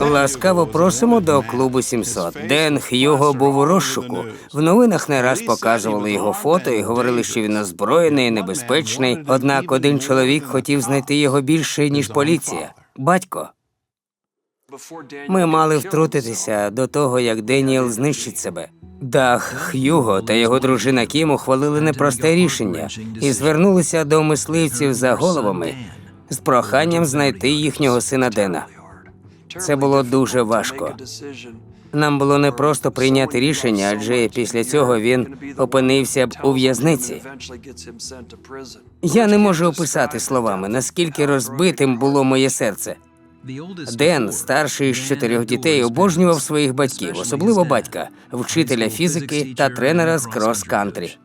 Ласкаво просимо до клубу 700. Ден Х'юго був у розшуку. В новинах не раз показували його фото і говорили, що він озброєний, небезпечний. Однак один чоловік хотів знайти його більше ніж поліція. Батько. Ми мали втрутитися до того, як Деніел знищить себе. Дах Х'юго та його дружина Кім ухвалили непросте рішення і звернулися до мисливців за головами з проханням знайти їхнього сина Дена. Це було дуже важко. Нам було не просто прийняти рішення, адже після цього він опинився б у в'язниці. Я не можу описати словами, наскільки розбитим було моє серце. Ден, старший з чотирьох дітей, обожнював своїх батьків, особливо батька, вчителя фізики та тренера з крос-кантрі.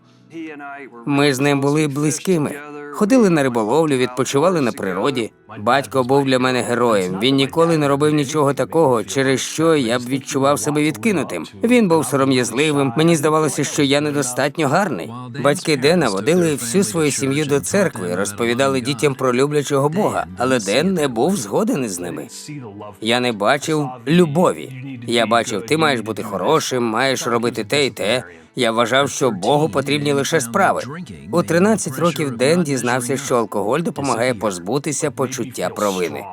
Ми з ним були близькими. Ходили на риболовлю, відпочивали на природі. Батько був для мене героєм. Він ніколи не робив нічого такого, через що я б відчував себе відкинутим. Він був сором'язливим. Мені здавалося, що я недостатньо гарний. Батьки Дена водили всю свою сім'ю до церкви, розповідали дітям про люблячого Бога, але Ден не був згоден із ними. Я не бачив любові. Я бачив, ти маєш бути хорошим, маєш робити те і те. Я вважав, що Богу потрібні лише справи. У 13 років Ден дізнався, що алкоголь допомагає позбутися почуття провини.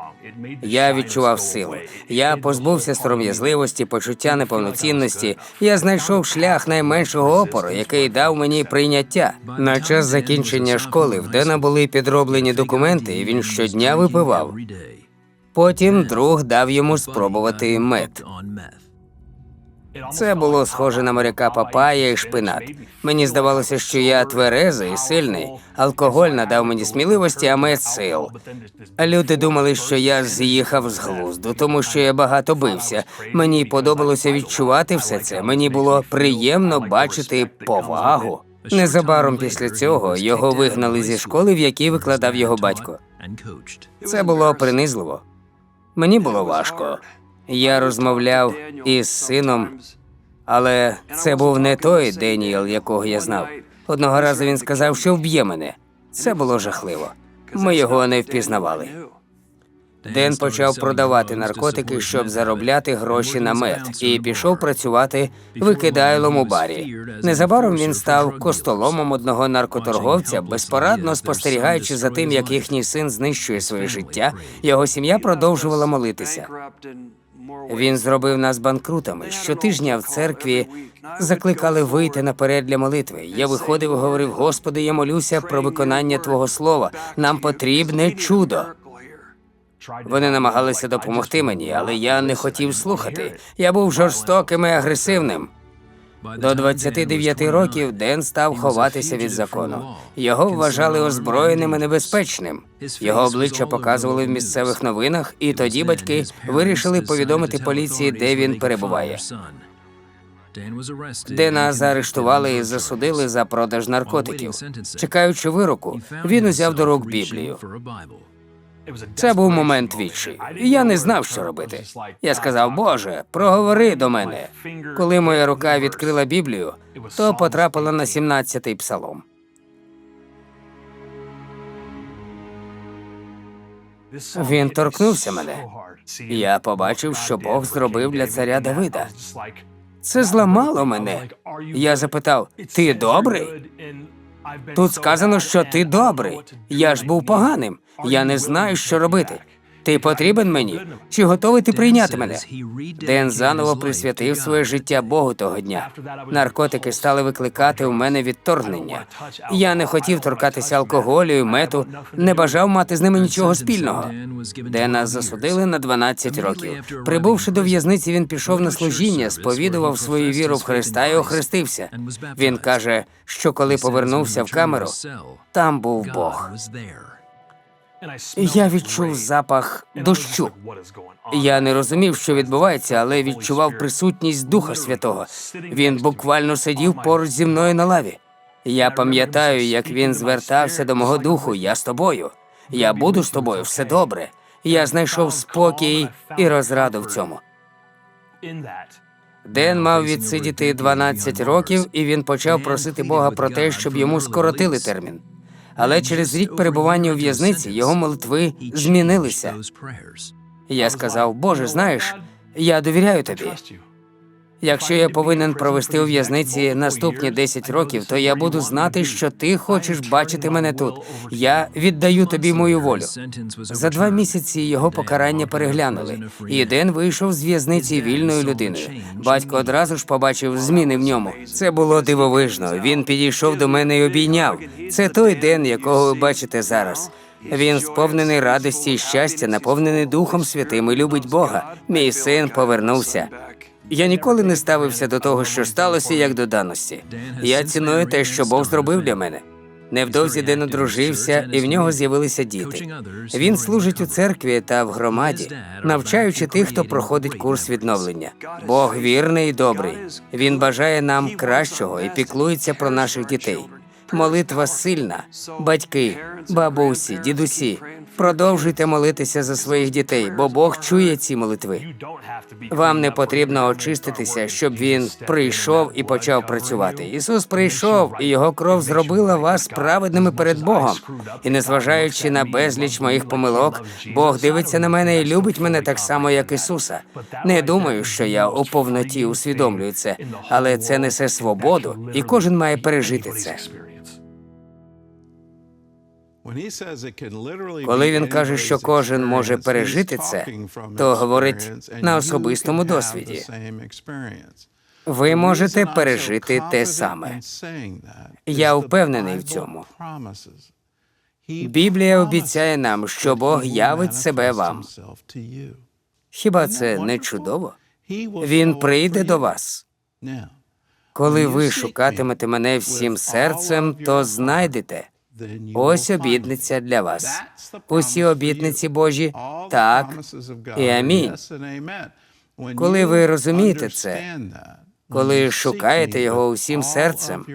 Я відчував силу. Я позбувся сором'язливості, почуття неповноцінності. Я знайшов шлях найменшого опору, який дав мені прийняття. На час закінчення школи в Дена були підроблені документи, і він щодня випивав. Потім друг дав йому спробувати мед. Це було схоже на моряка папая і шпинат. Мені здавалося, що я тверезий і сильний. Алкоголь надав мені сміливості, а мед сил. Люди думали, що я з'їхав з глузду, тому що я багато бився. Мені подобалося відчувати все це. Мені було приємно бачити повагу. Незабаром після цього його вигнали зі школи, в якій викладав його батько. Це було принизливо. Мені було важко. Я розмовляв із сином, але це був не той Деніел, якого я знав. Одного разу він сказав, що вб'є мене. Це було жахливо. Ми його не впізнавали. Ден почав продавати наркотики, щоб заробляти гроші на мед, і пішов працювати викидайлом у барі. Незабаром він став костоломом одного наркоторговця, безпорадно спостерігаючи за тим, як їхній син знищує своє життя. Його сім'я продовжувала молитися. Він зробив нас банкрутами. Щотижня в церкві закликали вийти наперед для молитви. Я виходив і говорив: Господи, я молюся про виконання Твого слова. Нам потрібне чудо. Вони намагалися допомогти мені, але я не хотів слухати. Я був жорстоким і агресивним. До 29 років Ден став ховатися від закону. Його вважали озброєним і небезпечним. Його обличчя показували в місцевих новинах, і тоді батьки вирішили повідомити поліції, де він перебуває. Дена заарештували і засудили за продаж наркотиків. Чекаючи вироку, він узяв до рук Біблію. Це був момент відчі. Я не знав, що робити. Я сказав, Боже, проговори до мене. Коли моя рука відкрила Біблію, то потрапила на 17-й псалом. Він торкнувся мене. Я побачив, що Бог зробив для царя Давида. Це зламало мене. Я запитав: Ти добрий? Тут сказано, що ти добрий. Я ж був поганим. Я не знаю, що робити. Ти потрібен мені? Чи готовий ти прийняти мене? Ден заново присвятив своє життя Богу того дня. Наркотики стали викликати у мене відторгнення. Я не хотів торкатися алкоголю мету, не бажав мати з ними нічого спільного. Дена засудили на 12 років. Прибувши до в'язниці, він пішов на служіння, сповідував свою віру в Христа і охрестився. Він каже, що коли повернувся в камеру, там був Бог. Я відчув запах дощу. Я не розумів, що відбувається, але відчував присутність Духа Святого. Він буквально сидів поруч зі мною на лаві. Я пам'ятаю, як він звертався до мого духу. Я з тобою. Я буду з тобою, все добре. Я знайшов спокій і розраду в цьому. Ден мав відсидіти 12 років, і він почав просити Бога про те, щоб йому скоротили термін. Але через рік перебування у в'язниці його молитви змінилися. Я сказав, Боже, знаєш, Я довіряю тобі. Якщо я повинен провести у в'язниці наступні 10 років, то я буду знати, що ти хочеш бачити мене тут. Я віддаю тобі мою волю. За два місяці його покарання переглянули, і Ден вийшов з в'язниці вільною людиною. Батько одразу ж побачив зміни в ньому. Це було дивовижно. Він підійшов до мене і обійняв. Це той день, якого ви бачите зараз. Він сповнений радості і щастя, наповнений Духом Святим і любить Бога. Мій син повернувся. Я ніколи не ставився до того, що сталося, як до даності. Я ціную те, що Бог зробив для мене. Невдовзі Ден одружився, і в нього з'явилися діти. Він служить у церкві та в громаді, навчаючи тих, хто проходить курс відновлення. Бог вірний і добрий. Він бажає нам кращого і піклується про наших дітей. Молитва сильна. Батьки, бабусі, дідусі. Продовжуйте молитися за своїх дітей, бо Бог чує ці молитви. Вам не потрібно очиститися, щоб він прийшов і почав працювати. Ісус прийшов, і його кров зробила вас праведними перед Богом. І незважаючи на безліч моїх помилок, Бог дивиться на мене і любить мене так само, як Ісуса. Не думаю, що я у повноті усвідомлюю це, але це несе свободу, і кожен має пережити це. Коли він каже, що кожен може пережити це, то говорить на особистому досвіді. Ви можете пережити те саме. Я впевнений в цьому. Біблія обіцяє нам, що Бог явить себе вам. Хіба це не чудово? Він прийде до вас. Коли ви шукатимете мене всім серцем, то знайдете. Ось обітниця для вас. Усі обітниці Божі так і амінь. Коли ви розумієте це, коли шукаєте його усім серцем,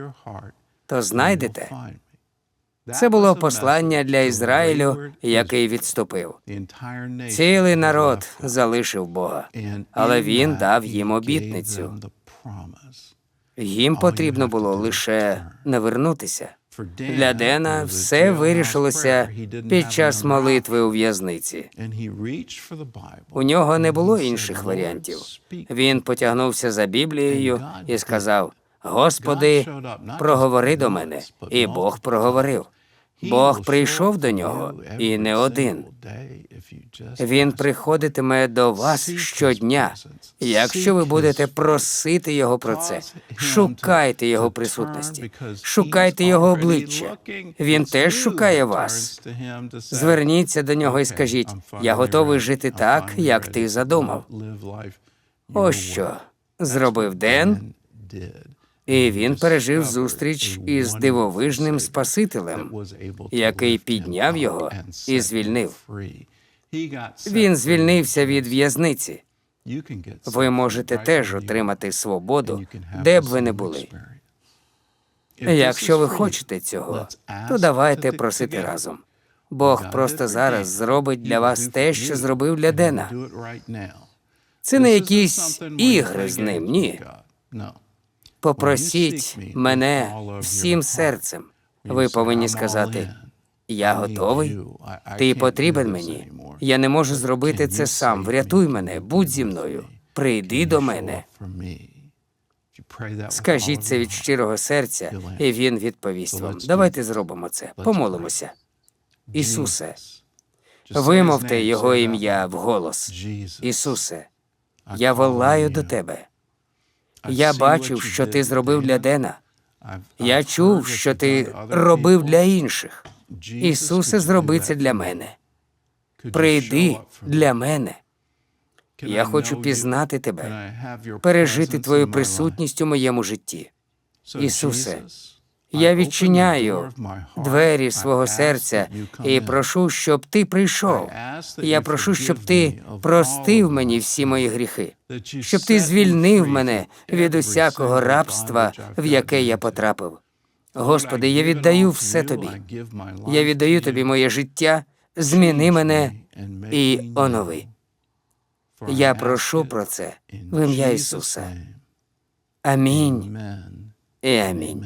то знайдете. Це було послання для Ізраїлю, який відступив. Цілий народ залишив Бога, але він дав їм обітницю. Їм потрібно було лише навернутися. Для Дена все вирішилося під час молитви у в'язниці. У нього не було інших варіантів. Він потягнувся за Біблією і сказав: Господи, проговори до мене, і Бог проговорив. Бог прийшов до нього і не один. Він приходитиме до вас щодня, якщо ви будете просити його про це. Шукайте його присутності, шукайте його обличчя. Він теж шукає вас. Зверніться до нього і скажіть: я готовий жити так, як ти задумав. Ось що зробив Ден, і він пережив зустріч із дивовижним Спасителем, який підняв його і звільнив. Він звільнився від в'язниці. Ви можете теж отримати свободу, де б ви не були. Якщо ви хочете цього, то давайте просити разом. Бог просто зараз зробить для вас те, що зробив для Дена. Це не якісь ігри з ним, ні. Попросіть мене всім серцем. Ви повинні сказати: Я готовий. Ти потрібен мені. Я не можу зробити це сам. Врятуй мене, будь зі мною. Прийди до мене. Скажіть це від щирого серця, і він відповість вам. Давайте зробимо це. Помолимося. Ісусе, вимовте його ім'я вголос. Ісусе, я волаю до тебе. Я бачив, що ти зробив для Дена. Я чув, що ти робив для інших. Ісусе, зроби це для мене. Прийди для мене. Я хочу пізнати тебе, пережити твою присутність у моєму житті. Ісусе, я відчиняю двері свого серця і прошу, щоб ти прийшов. Я прошу, щоб ти простив мені всі мої гріхи, щоб ти звільнив мене від усякого рабства, в яке я потрапив. Господи, я віддаю все тобі. Я віддаю тобі моє життя, зміни мене і онови. Я прошу про це в ім'я Ісуса. Амінь і амінь.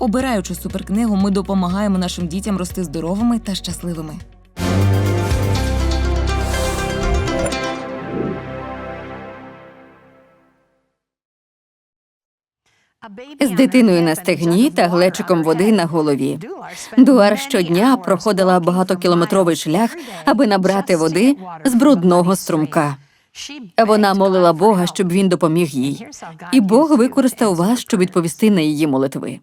Обираючи суперкнигу, ми допомагаємо нашим дітям рости здоровими та щасливими. з дитиною на стегні та глечиком води на голові. Дуар щодня проходила багатокілометровий шлях, аби набрати води з брудного струмка. Вона молила Бога, щоб він допоміг їй. І Бог використав вас, щоб відповісти на її молитви.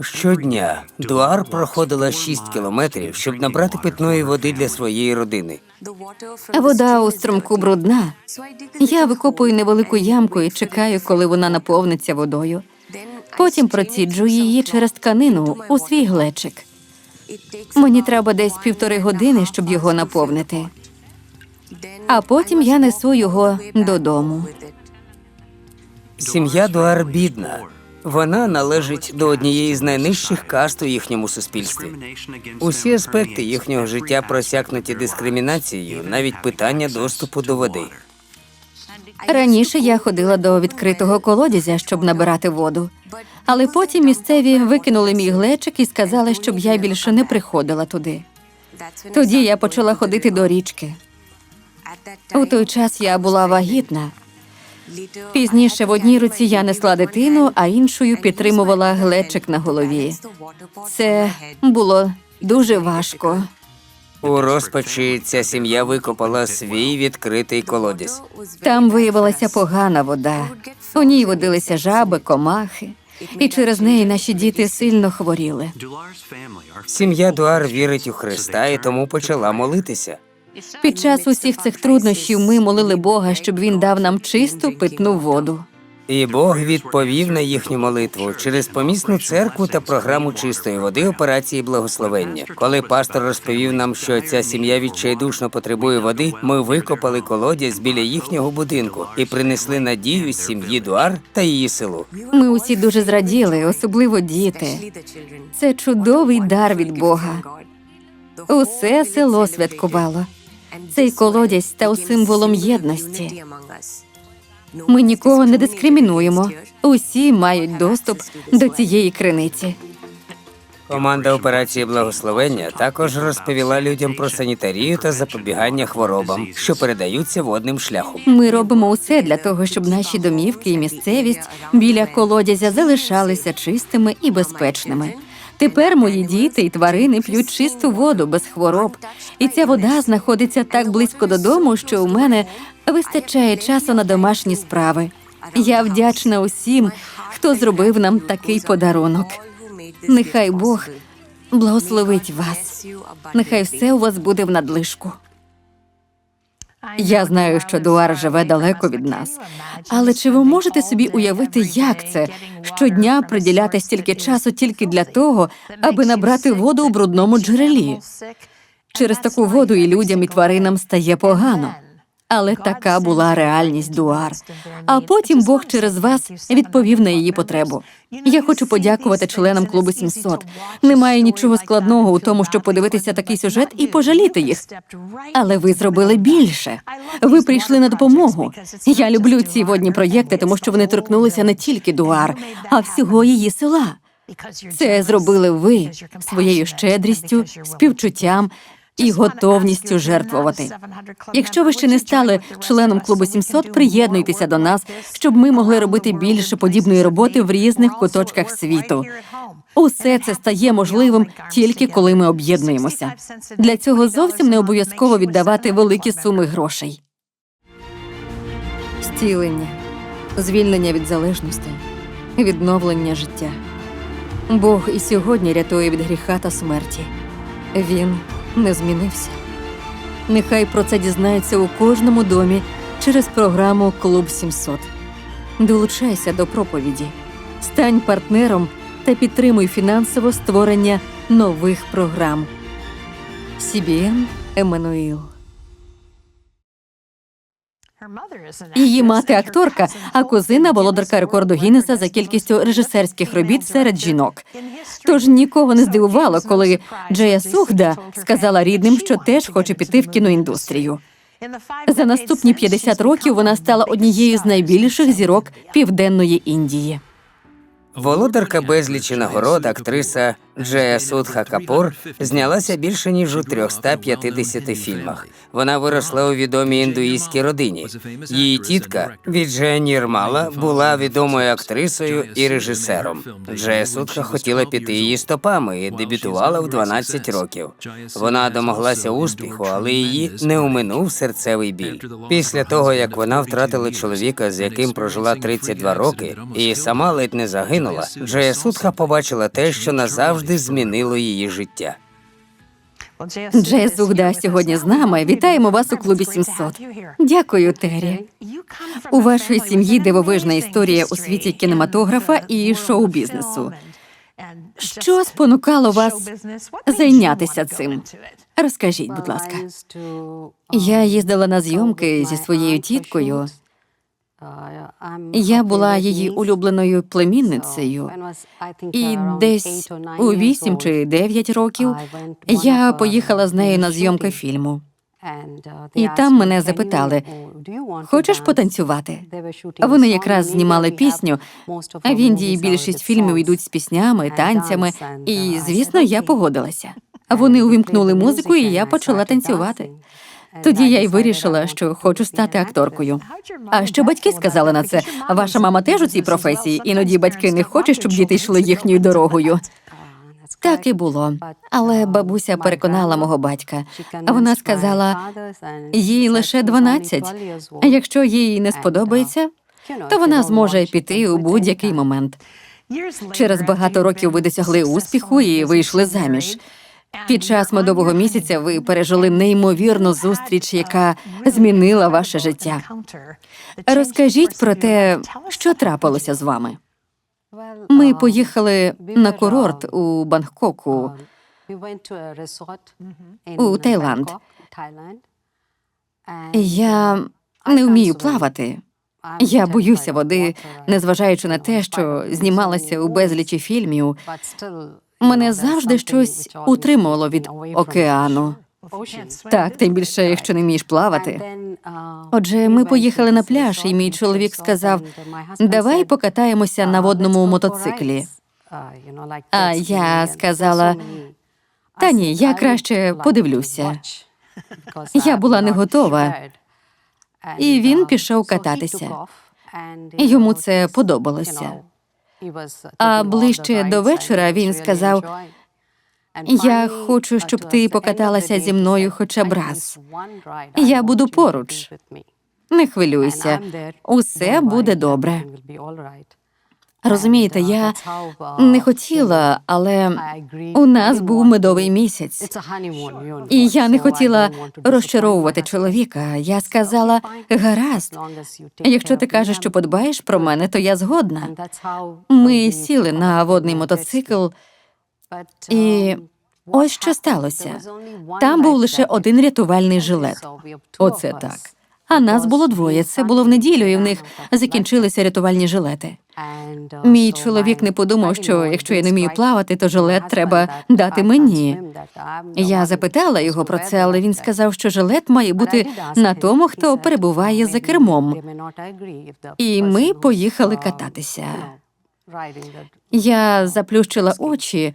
Щодня Дуар проходила 6 кілометрів, щоб набрати питної води для своєї родини. Вода у струмку брудна. Я викопую невелику ямку і чекаю, коли вона наповниться водою. Потім проціджу її через тканину у свій глечик. Мені треба десь півтори години, щоб його наповнити. А потім я несу його додому. Сім'я Дуар бідна. Вона належить до однієї з найнижчих каст у їхньому суспільстві. Усі аспекти їхнього життя просякнуті дискримінацією, навіть питання доступу до води. Раніше я ходила до відкритого колодязя, щоб набирати воду. Але потім місцеві викинули мій глечик і сказали, щоб я більше не приходила туди. Тоді я почала ходити до річки. У той час я була вагітна. Пізніше в одній руці я несла дитину, а іншою підтримувала глечик на голові. Це було дуже важко. У розпачі ця сім'я викопала свій відкритий колодязь. Там виявилася погана вода. У ній водилися жаби, комахи, і через неї наші діти сильно хворіли. Сім'я Дуар вірить у Христа і тому почала молитися. Під час усіх цих труднощів ми молили Бога, щоб він дав нам чисту питну воду. І Бог відповів на їхню молитву через помісну церкву та програму чистої води операції благословення. Коли пастор розповів нам, що ця сім'я відчайдушно потребує води, ми викопали колодязь біля їхнього будинку і принесли надію сім'ї Дуар та її селу. Ми усі дуже зраділи, особливо діти. Це чудовий дар від Бога. Усе село святкувало. Цей колодязь став символом єдності. Ми нікого не дискримінуємо. Усі мають доступ до цієї криниці. Команда операції благословення також розповіла людям про санітарію та запобігання хворобам, що передаються водним шляхом. Ми робимо усе для того, щоб наші домівки і місцевість біля колодязя залишалися чистими і безпечними. Тепер мої діти і тварини п'ють чисту воду без хвороб, і ця вода знаходиться так близько додому, що у мене вистачає часу на домашні справи. Я вдячна усім, хто зробив нам такий подарунок. Нехай Бог благословить вас. Нехай все у вас буде в надлишку. Я знаю, що Дуар живе далеко від нас. Але чи ви можете собі уявити, як це щодня приділяти стільки часу тільки для того, аби набрати воду у брудному джерелі? Через таку воду і людям, і тваринам стає погано. Але така була реальність Дуар. А потім Бог через вас відповів на її потребу. Я хочу подякувати членам клубу 700. Немає нічого складного у тому, щоб подивитися такий сюжет і пожаліти їх. Але ви зробили більше. Ви прийшли на допомогу. Я люблю ці водні проєкти, тому що вони торкнулися не тільки Дуар, а всього її села. Це зробили ви своєю щедрістю, співчуттям і готовністю жертвувати. Якщо ви ще не стали членом клубу 700, приєднуйтеся до нас, щоб ми могли робити більше подібної роботи в різних куточках світу. Усе це стає можливим тільки коли ми об'єднуємося. Для цього зовсім не обов'язково віддавати великі суми грошей. Стілення, звільнення від залежностей, відновлення життя. Бог і сьогодні рятує від гріха та смерті. Він не змінився. Нехай про це дізнається у кожному домі через програму Клуб 700. Долучайся до проповіді, стань партнером та підтримуй фінансово створення нових програм. CBN Еммануїл. Її мати акторка, а кузина володарка рекорду Гіннеса за кількістю режисерських робіт серед жінок. Тож нікого не здивувало, коли Джея Сугда сказала рідним, що теж хоче піти в кіноіндустрію. За наступні 50 років вона стала однією з найбільших зірок південної Індії. Володарка безлічі нагород, актриса Джея Судха Капур знялася більше ніж у 350 фільмах. Вона виросла у відомій індуїстській родині. Її тітка Віджея Нірмала була відомою актрисою і режисером. Джея Судха хотіла піти її стопами і дебютувала в 12 років. Вона домоглася успіху, але її не уминув серцевий біль. Після того, як вона втратила чоловіка, з яким прожила 32 роки, і сама ледь не загинула, Джея Судха побачила те, що назавжди змінило її життя. Джея Сугда сьогодні з нами. Вітаємо вас у клубі 700. Дякую, Террі. У вашій сім'ї дивовижна історія у світі кінематографа і шоу-бізнесу. Що спонукало вас зайнятися цим? Розкажіть, будь ласка. Я їздила на зйомки зі своєю тіткою. Я була її улюбленою племінницею. І десь у 8 чи 9 років я поїхала з нею на зйомки фільму. І там мене запитали, Хочеш потанцювати? Вони якраз знімали пісню. А в Індії більшість фільмів йдуть з піснями, танцями, і звісно, я погодилася. Вони увімкнули музику, і я почала танцювати. Тоді я й вирішила, що хочу стати акторкою. А що батьки сказали на це? Ваша мама теж у цій професії, іноді батьки не хочуть, щоб діти йшли їхньою дорогою. Так і було. Але бабуся переконала мого батька. Вона сказала, їй лише 12, а якщо їй не сподобається, то вона зможе піти у будь-який момент. Через багато років ви досягли успіху і вийшли заміж. Під час медового місяця ви пережили неймовірну зустріч, яка змінила ваше життя. Розкажіть про те, що трапилося з вами. Ми поїхали на курорт у Бангкоку. у Таїланд. Я не вмію плавати. Я боюся води, незважаючи на те, що знімалася у безлічі фільмів. Мене завжди щось утримувало від океану. Так, тим більше, якщо не вмієш плавати. Отже, ми поїхали на пляж, і мій чоловік сказав: давай покатаємося на водному мотоциклі. А я сказала, Та ні, я краще подивлюся. Я була не готова. І він пішов кататися. Йому це подобалося. А ближче до вечора він сказав: Я хочу, щоб ти покаталася зі мною хоча б раз. Я буду поруч. Не хвилюйся, усе буде добре. Розумієте, я не хотіла, але у нас був медовий місяць. І я не хотіла розчаровувати чоловіка. Я сказала: гаразд, якщо ти кажеш, що подбаєш про мене, то я згодна. Ми сіли на водний мотоцикл, і ось що сталося. Там був лише один рятувальний жилет. Оце так. А нас було двоє. Це було в неділю, і в них закінчилися рятувальні жилети. Мій чоловік не подумав, що якщо я не вмію плавати, то жилет треба дати мені. Я запитала його про це, але він сказав, що жилет має бути на тому, хто перебуває за кермом. І ми поїхали кататися. Я заплющила очі,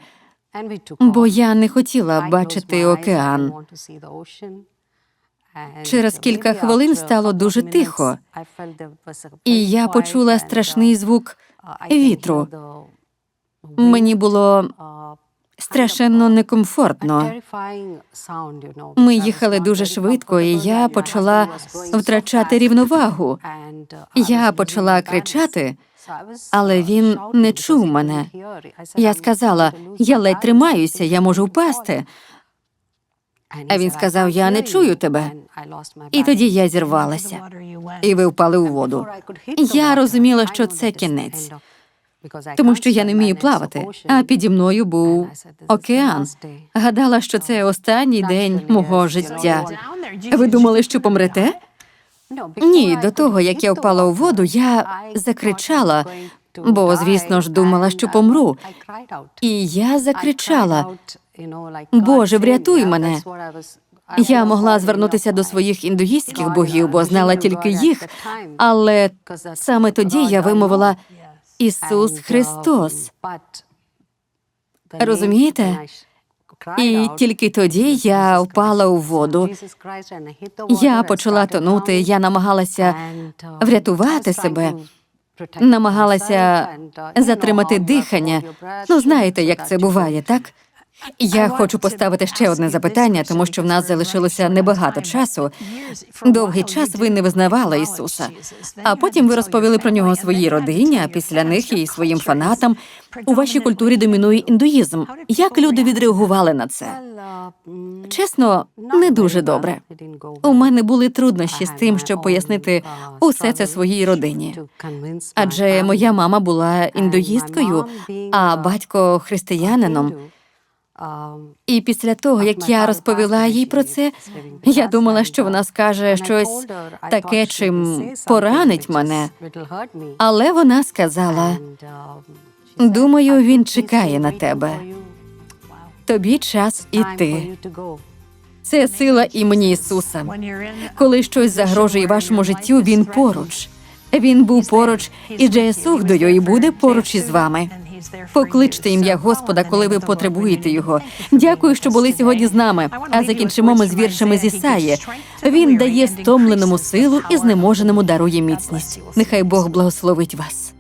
бо я не хотіла бачити океан. Через кілька хвилин стало дуже тихо, і я почула страшний звук вітру. Мені було страшенно некомфортно. Ми їхали дуже швидко, і я почала втрачати рівновагу. Я почала кричати, але він не чув мене. Я сказала: я ледь тримаюся, я можу впасти. А він сказав: Я не чую тебе. І тоді я зірвалася, і ви впали у воду. Я розуміла, що це кінець, тому що я не вмію плавати, а піді мною був океан. Гадала, що це останній день мого життя. Ви думали, що помрете? Ні, до того, як я впала у воду, я закричала, бо, звісно ж, думала, що помру. І я закричала: Боже, врятуй мене. Я могла звернутися до своїх індуїстських богів, бо знала тільки їх. Але саме тоді я вимовила Ісус Христос. Розумієте? І тільки тоді я впала у воду. Я почала тонути, я намагалася врятувати себе, намагалася затримати дихання. Ну, знаєте, як це буває, так? Я хочу поставити ще одне запитання, тому що в нас залишилося небагато часу. Довгий час ви не визнавали Ісуса, а потім ви розповіли про нього своїй родині, а після них і своїм фанатам. У вашій культурі домінує індуїзм. Як люди відреагували на це? Чесно, не дуже добре. У мене були труднощі з тим, щоб пояснити усе це своїй родині. Адже моя мама була індуїсткою, а батько християнином. І після того, як я розповіла їй про це, я думала, що вона скаже щось таке, чим поранить мене. Але вона сказала: думаю, він чекає на тебе. Тобі час іти. Це сила імені Ісуса. Коли щось загрожує вашому життю, він поруч. Він був поруч із Джеєсухдою і буде поруч із вами. Покличте ім'я Господа, коли ви потребуєте його. Дякую, що були сьогодні з нами. А закінчимо ми з віршами з Ісаї. Він дає стомленому силу і знеможеному дарує міцність. Нехай Бог благословить вас.